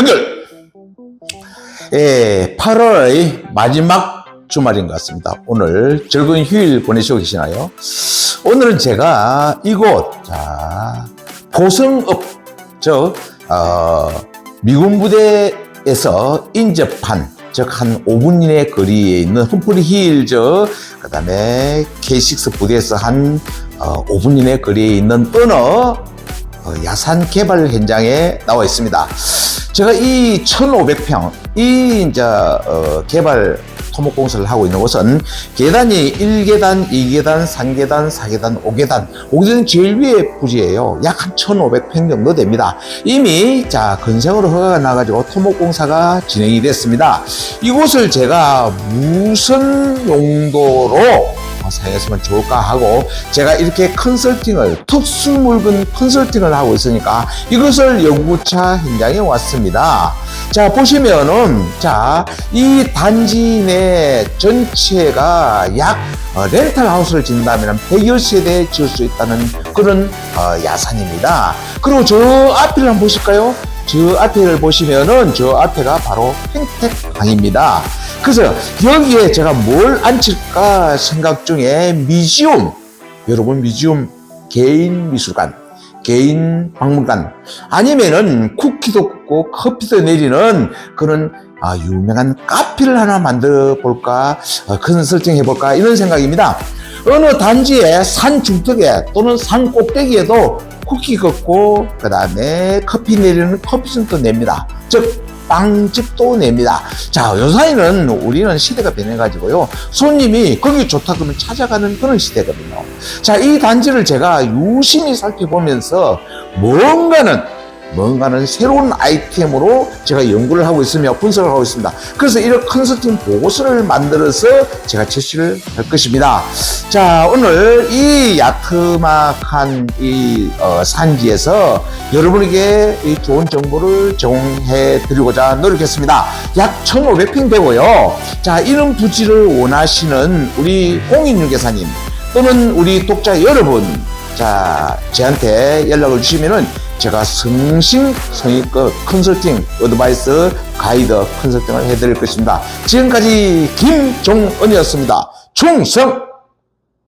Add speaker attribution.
Speaker 1: 형들! 예, 8월의 마지막 주말인 것 같습니다. 오늘 즐거운 휴일 보내시고 계시나요? 오늘은 제가 이곳, 자, 보성읍, 저, 어, 미군 부대에서 인접한, 즉, 한 5분 이내 거리에 있는 흠프리 힐, 저, 그 다음에 K6 부대에서 한 어, 5분 이내 거리에 있는 어느 어, 야산 개발 현장에 나와 있습니다. 제가 이 1,500평, 이 이제 어, 개발 토목 공사를 하고 있는 곳은 계단이 1계단, 2계단, 3계단, 4계단, 5계단, 5계단 제일 위에 부지예요. 약 한 1,500평 정도 됩니다. 이미 자 건생으로 허가가 나가지고 토목 공사가 진행이 됐습니다. 이곳을 제가 무슨 용도로 사용했으면 좋을까 하고 제가 이렇게 컨설팅을 특수 물건 컨설팅을 하고 있으니까 이것을 연구차 현장에 왔습니다. 자 보시면은 자이 단지 내 전체가 약 어, 렌탈 하우스를 짓는다면 100여 세대 지을 수 있다는 그런 어, 야산입니다. 그리고 저 앞을 한번 보실까요? 저 앞에를 보시면은 저 앞에가 바로 팽택강입니다. 그래서 여기에 제가 뭘 앉힐까 생각 중에 미지움, 여러분 미지움 개인 미술관, 개인 박물관, 아니면은 쿠키도 굽고 커피도 내리는 그런 아, 유명한 카페를 하나 만들어 볼까, 어, 컨설팅 해 볼까 이런 생각입니다. 어느 단지의 산 중턱에 또는 산 꼭대기에도 쿠키 걷고 그 다음에 커피 내리는 커피숍도 냅니다. 즉 빵집도 냅니다. 자, 요사이는 우리는 시대가 변해가지고요. 손님이 거기 좋다 그러면 찾아가는 그런 시대거든요. 자, 이 단지를 제가 유심히 살펴보면서 뭔가는 뭔가는 새로운 아이템으로 제가 연구를 하고 있으며 분석을 하고 있습니다. 그래서 이런 컨설팅 보고서를 만들어서 제가 제시를 할 것입니다. 자, 오늘 이 야트막한 이 어, 산지에서 여러분에게 이 좋은 정보를 제공해 드리고자 노력했습니다. 약 1,500평 되고요. 자, 이런 부지를 원하시는 우리 공인중개사님 또는 우리 독자 여러분, 자, 저한테 연락을 주시면은 제가 성심 성의껏 컨설팅, 어드바이스, 가이드 컨설팅을 해드릴 것입니다. 지금까지 김종은이었습니다. 충성!